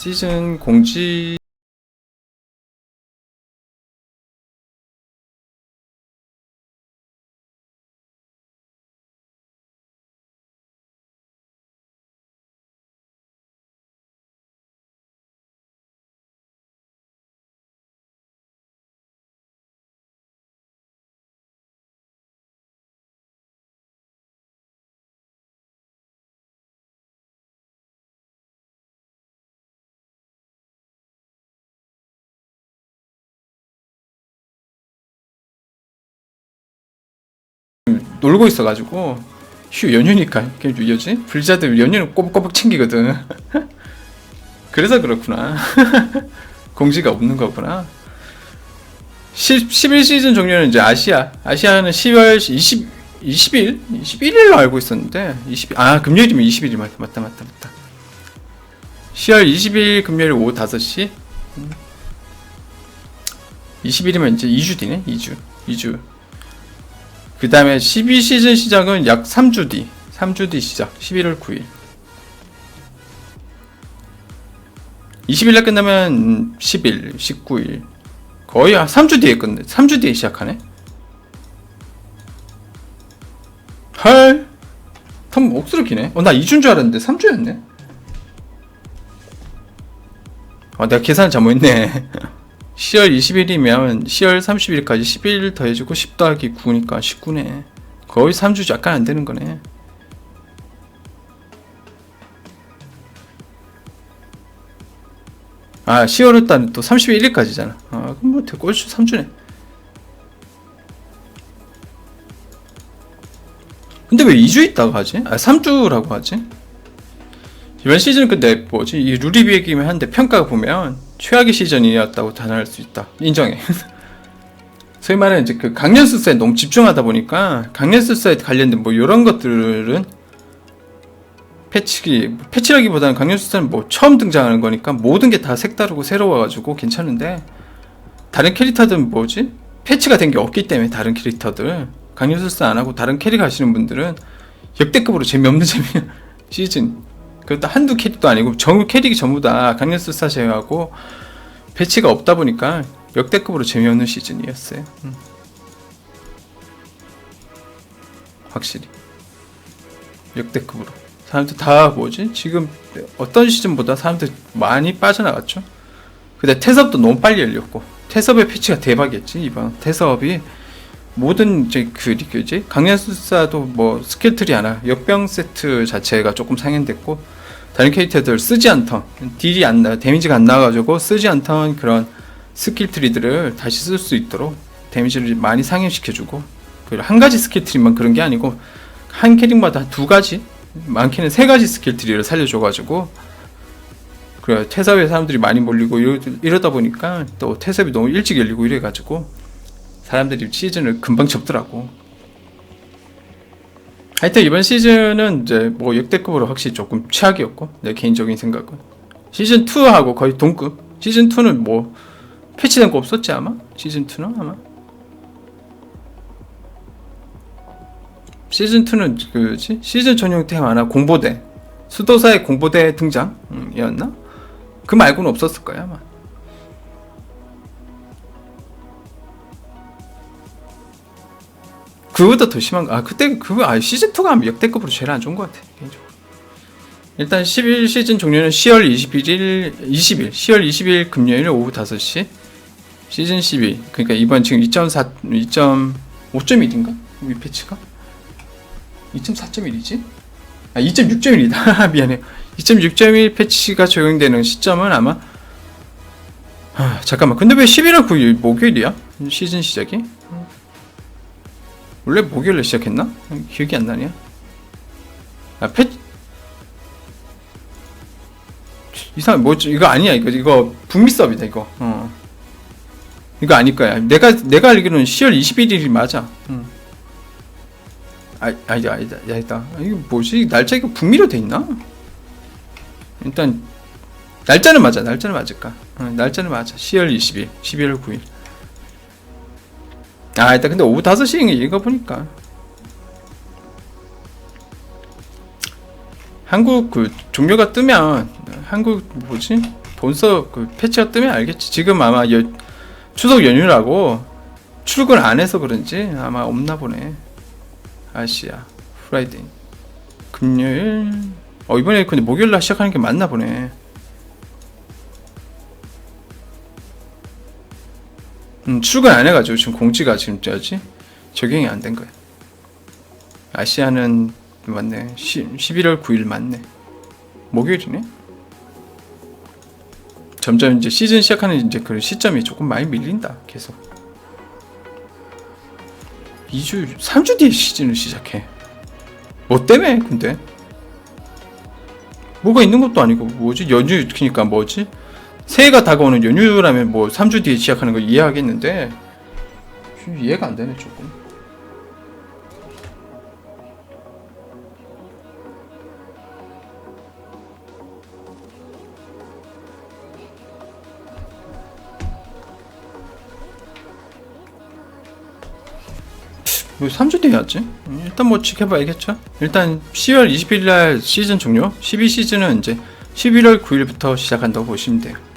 시즌 공지 놀고 있어가지고 휴 연휴니까 그냥 유여지 블리자드 연휴는 꼬박꼬박 챙기거든. 그래서 그렇구나. 공지가 없는 거구나. 10, 11시즌 종료는 이제 아시아 아시아는 10월 20 20일 21일로 알고 있었는데 20, 아 금요일이면 20일이 맞다 맞다 맞다 맞다. 10월 20일 금요일 오후 5시? 20일이면 이제 2주 뒤네 2주 2주 그 다음에 12시즌 시작은 약 3주 뒤 3주 뒤 시작 11월 9일. 20일날 끝나면 10일 19일. 거의 한 3주 뒤에 끝내 3주 뒤에 시작하네? 헐. 텀 억수로 기네. 어 나 2주인 줄 알았는데 3주였네? 아 내가 계산을 잘못했네 10월 20일이면 10월 30일까지 11일 더해주고 10 더하기 9니까 19네. 거의 3주 약간 안 되는 거네. 아, 10월은 또 31일까지잖아. 아, 그럼 뭐 꼴수 3주네. 근데 왜 2주 있다고 하지? 아, 3주라고 하지? 이번 시즌 근데 뭐지? 이 룰이 비기면 한데 평가 보면 최악의 시즌이었다고 단언할 수 있다. 인정해. 소위 말하는 이제 그 강연술사에 너무 집중하다 보니까 강연술사에 관련된 뭐 이런 것들은 패치기 패치라기보다는 강연술사는 뭐 처음 등장하는 거니까 모든 게 다 색다르고 새로워가지고 괜찮은데 다른 캐릭터들은 뭐지? 패치가 된 게 없기 때문에 다른 캐릭터들 강연술사 안 하고 다른 캐릭 하시는 분들은 역대급으로 재미없는 재미 시즌 그것도 한두 캐릭도 아니고 전부 캐릭이 전부 다 강연술사 제외하고 배치가 없다 보니까 역대급으로 재미없는 시즌이었어요. 음. 확실히 역대급으로 사람들 다 뭐지 지금 어떤 시즌보다 사람들 많이 빠져나갔죠. 근데 태섭도 너무 빨리 열렸고 태섭의 패치가 대박이었지 이번 태섭이 모든 이제 그 뭐지 강연술사도 뭐 스킬 트리 하나 역병 세트 자체가 조금 상향됐고 다른 캐릭터들 쓰지 않던 딜이 안 나, 데미지가 안 나와가지고 쓰지 않던 그런 스킬 트리들을 다시 쓸 수 있도록 데미지를 많이 상향시켜주고 그리고 한 가지 스킬 트리만 그런 게 아니고 한 캐릭마다 두 가지 많게는 세 가지 스킬 트리를 살려줘가지고 그래 퇴사회 사람들이 많이 몰리고 이러, 이러다 보니까 또 퇴사비 너무 일찍 열리고 이래가지고 사람들이 시즌을 금방 접더라고. 하여튼 이번 시즌은 이제 뭐 역대급으로 확실히 조금 최악이었고 내 개인적인 생각은 시즌 2하고 거의 동급. 시즌 2는 뭐 패치된 거 없었지 아마? 시즌 2는 아마. 시즌 2는 그지 시즌 전용 템 하나 공보대 수도사의 공보대 등장이었나? 그 말고는 없었을 거야 아마. 그거보다 더 심한 거. 아 그때 그거 아 시즌 2가 역대급으로 제일 안 좋은 것 같아. 개인적으로. 일단 11 시즌 종료는 10월 21일 20일 10월 20일 금요일 오후 5시 시즌 12 그러니까 이번 지금 2.4 2.5.1인가? 위 패치가? 2.4.1이지? 아 2.6.1이다. 미안해 2.6.1 패치가 적용되는 시점은 아마 아, 잠깐만. 근데 왜 11월 9일 목요일이야? 시즌 시작이 원래 목요일에 시작했나? 기억이 안 나냐? 아, 패 이상 뭐 이거 아니야 이거 이거 북미 서비다 이거. 어. 이거 아닐 거야. 내가 내가 알기로는 10월 21일이 맞아. 응. 아, 아니다, 아니다, 아니다. 이거 뭐지? 날짜 이거 북미로 돼 있나? 일단 날짜는 맞아. 날짜는 맞을까? 응, 날짜는 맞아. 10월 20일, 11월 9일. 아, 일단 근데 오후 5시인 이거 보니까. 한국 그 종료가 뜨면 한국 뭐지? 본서 그 패치가 뜨면 알겠지. 지금 아마 여, 추석 연휴라고 출근 안 해서 그런지 아마 없나 보네. 아시아 프라이데이 금요일 어 이번에 근데 목요일 날 시작하는 게 맞나 보네. 음 출근 안 해가지고 지금 공지가 지금 저지 적용이 안 된 거야. 아시아는 맞네. 10, 11월 9일 맞네. 목요일이네. 점점 이제 시즌 시작하는 이제 그 시점이 조금 많이 밀린다. 계속. 2주, 3주 뒤에 시즌을 시작해. 뭐 때문에 근데? 뭐가 있는 것도 아니고 뭐지? 연휴 그니까 뭐지? 새해가 다가오는 연휴라면 뭐 3주 뒤에 시작하는 거 이해하겠는데 이해가 안 되네 조금. 왜 3주 뒤에 하지? 음, 일단 뭐 지켜봐야겠죠. 일단 10월 21일 날 시즌 종료. 12 시즌은 이제 11월 9일부터 시작한다고 보시면 돼요.